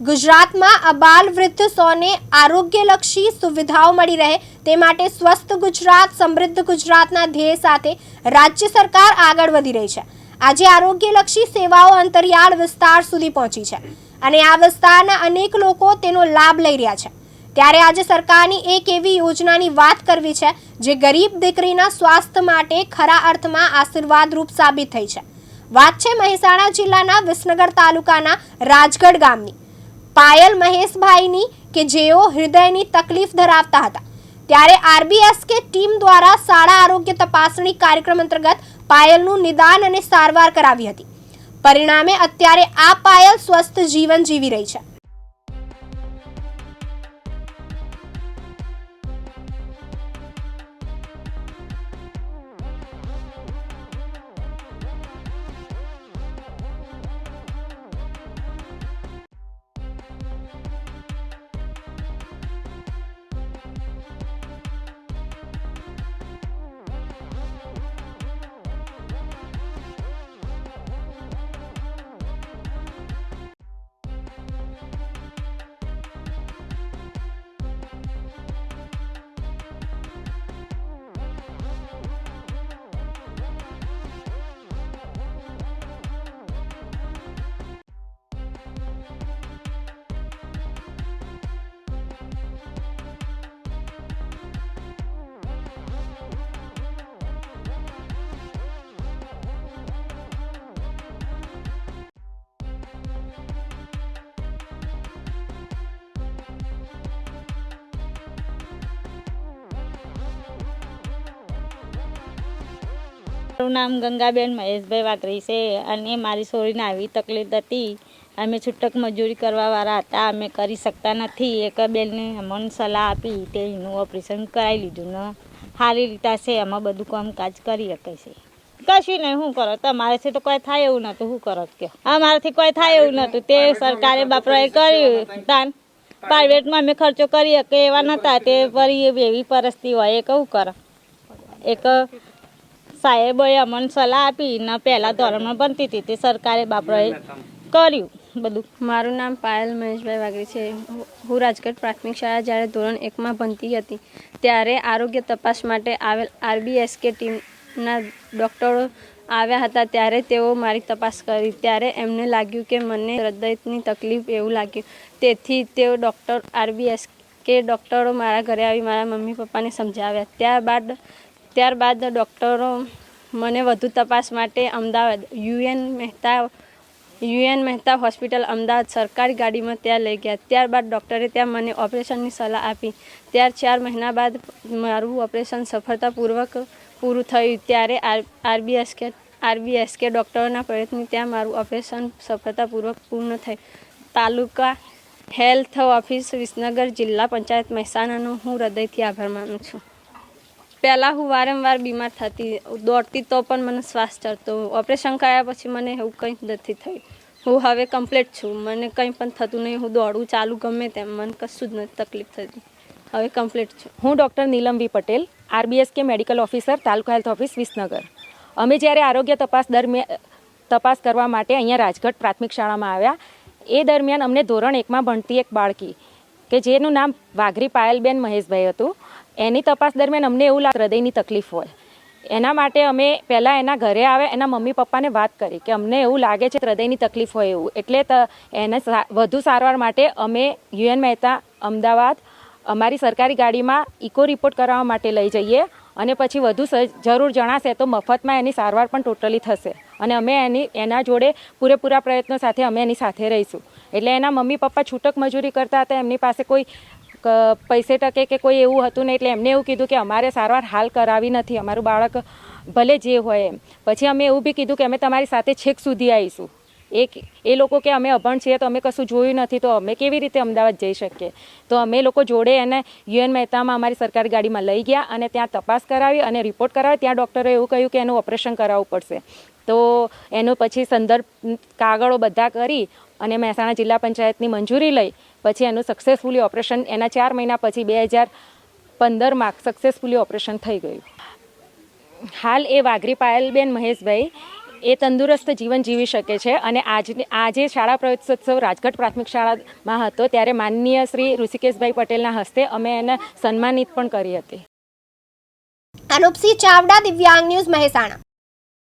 ગુજરાતમાં અબાલ વૃદ્ધ સૌને આરોગ્યલક્ષી સુવિધાઓ મળી રહે તે માટે સ્વસ્થ ગુજરાત, સમૃદ્ધ ગુજરાતના ધ્યેય સાથે રાજ્ય સરકાર આગળ વધી રહી છે. આજે આરોગ્યલક્ષી સેવાઓ અંતરિયાળ વિસ્તાર સુધી પહોંચી છે અને આ વિસ્તારના અનેક લોકો તેનો લાભ લઈ રહ્યા છે. ત્યારે આજે સરકારની એક એવી યોજનાની વાત કરવી છે જે ગરીબ દીકરીના સ્વાસ્થ્ય માટે ખરા અર્થમાં આશીર્વાદરૂપ સાબિત થઈ છે. વાત છે મહેસાણા જિલ્લાના વિસનગર તાલુકાના રાજગઢ ગામની. પાયલ મહેશભાઈની કે જેઓ હૃદયની તકલીફ ધરાવતા હતા. ત્યારે આરબીએસકે ટીમ દ્વારા શાળા આરોગ્ય તપાસણી કાર્યક્રમ અંતર્ગત પાયલનું નિદાન અને સારવાર કરાવી હતી. પરિણામે અત્યારે આ પાયલ સ્વસ્થ જીવન જીવી રહી છે. મારું નામ ગંગાબેન મહેશભાઈ વાતરી છે અને મારી છોરીને આવી તકલીફ હતી. અમે છૂટક મજૂરી કરવાવાળા હતા. અમે કરી શકતા નથી. એક બેનને અમને સલાહ આપી તે એનું ઓપરેશન કરાવી લીધું. ને સારી રીતે છે. એમાં બધું કામકાજ કરી શકે છે. કશું નહીં. શું કરો? તમારેથી તો કોઈ થાય એવું નહોતું શું કરો? કે અમારાથી કોઈ થાય એવું નહોતું તે સરકારે બાપરાએ કર્યું. દાન પ્રાઇવેટમાં અમે ખર્ચો કરી શકે એવા નહોતા તે ફરી એવી પરિસ્થિતિ હોય. એ કહું કરો? એક સાહેબોએ અમને સલાહ આપી, ને પહેલાં ધોરણમાં બનતી હતી, તે સરકારે બાપરાએ કર્યું બધું. મારું નામ પાયલ મહેશભાઈ વાઘરી છે. હું- રાજગઢ પ્રાથમિક શાળા જ્યારે ધોરણ એકમાં ભણતી હતી, ત્યારે આરોગ્ય તપાસ માટે આવેલ આરબીએસકે ટીમના ડૉક્ટરો આવ્યા હતા. ત્યારે તેઓ મારી તપાસ કરી. ત્યારે એમને લાગ્યું કે મને હૃદયની તકલીફ એવું લાગ્યું. તેથી તેઓ ડૉક્ટર આરબીએસ કે ડૉક્ટરો મારા ઘરે આવી મારા મમ્મી પપ્પાને સમજાવ્યા. ત્યારબાદ ત્યારબાદ ડૉક્ટરો મને વધુ તપાસ માટે Ahmedabad, UN Mehta UN Mehta hospital, Ahmedabad સરકારી ગાડીમાં ત્યાં લઈ ગયા. ત્યારબાદ ડૉક્ટરે ત્યાં મને ઓપરેશનની સલાહ આપી. ત્યાર ચાર મહિના બાદ મારું ઓપરેશન સફળતાપૂર્વક પૂરું થયું. ત્યારે આર, આરબીએસ કે આરબીએસ કે ડૉક્ટરોના પ્રયત્નથી ત્યાં મારું ઓપરેશન સફળતાપૂર્વક પૂર્ણ થયું. તાલુકા હેલ્થ ઓફિસ વિસનગર જિલ્લા પંચાયત મહેસાણાનો હું હૃદયથી આભાર માનું છું. પહેલાં હું વારંવાર બીમાર થતી દોડતી તો પણ મને શ્વાસ ચડતો. ઓપરેશન કર્યા પછી મને એવું કંઈ નથી થયું. હું હવે કમ્પ્લીટ છું. મને કંઈ પણ થતું નહીં. હું દોડું, ચાલુ ગમે તેમ. મને કશું જ નથી તકલીફ થતી. હવે કમ્પ્લીટ છું. હું doctor નીલમવી Patel Patel RBSK medical officer, taluka health office, Visnagar. અમે જ્યારે આરોગ્ય તપાસ દરમિયાન તપાસ કરવા માટે અહીંયા રાજગઢ પ્રાથમિક શાળામાં આવ્યા. એ દરમિયાન અમને ધોરણ એકમાં ભણતી એક બાળકી, કે જેનું નામ વાઘરી પાયલબેન મહેશભાઈ હતું. એની તપાસ દરમિયાન અમને એવું લાગ, હૃદયની તકલીફ હોય. એના માટે અમે પહેલાં એના ઘરે આવે, એના મમ્મી પપ્પાને વાત કરી કે અમને એવું લાગે છે હૃદયની તકલીફ હોય એવું. એટલે એને વધુ સારવાર માટે અમે યુએન મહેતા અમદાવાદ અમારી સરકારી ગાડીમાં ઇકો રિપોર્ટ કરાવવા માટે લઈ જઈએ અને પછી વધુ જરૂર જણાશે તો મફતમાં એની સારવાર પણ ટોટલી થશે. અને અમે એની, એના જોડે પૂરેપૂરા પ્રયત્નો સાથે અમે એની સાથે રહીશું. એટલે એના મમ્મી પપ્પા છૂટક મજૂરી કરતા હતા, એમની પાસે કોઈ પૈસે ટકે કે કોઈ એવું હતું નહીં એટલે એમને એવું કીધું કે અમારે સારવાર હાલ કરાવી નથી, અમારું બાળક ભલે જે હોય એમ. પછી અમે એવું બી કીધું કે અમે તમારી સાથે છેક સુધી આવીશું. એક, એ લોકો કે અમે અભણ છીએ તો અમે કશું જોયું નથી, તો અમે કેવી રીતે અમદાવાદ જઈ શકીએ? તો અમે લોકો જોડે એને યુએન મહેતામાં અમારી સરકારી ગાડીમાં લઈ ગયા અને ત્યાં તપાસ કરાવી અને રિપોર્ટ કરાવી. ત્યાં ડૉક્ટરે એવું કહ્યું કે એનું ઓપરેશન કરાવવું પડશે. તો એનો પછી સંદર્ભ કાગળો બધા કરી અને મહેસાણા જિલ્લા પંચાયતની મંજૂરી લઈ, પછી એનું સક્સેસફુલી ઓપરેશન એના ચાર મહિના પછી બે હજાર પંદરમાં સક્સેસફુલી ઓપરેશન થઈ ગયું. હાલ એ વાઘરી પાયલબેન મહેશભાઈ એ તંદુરસ્ત જીવન જીવી શકે છે અને આજની આજે શાળા પ્રવેશોત્સવ રાજગઢ પ્રાથમિક શાળામાં હતો ત્યારે માનનીય શ્રી ઋષિકેશભાઈ પટેલના હસ્તે અમે એને સન્માનિત પણ કરી હતી. અનુપસિંહ ચાવડા દિવ્યાંગ ન્યૂઝ મહેસાણા.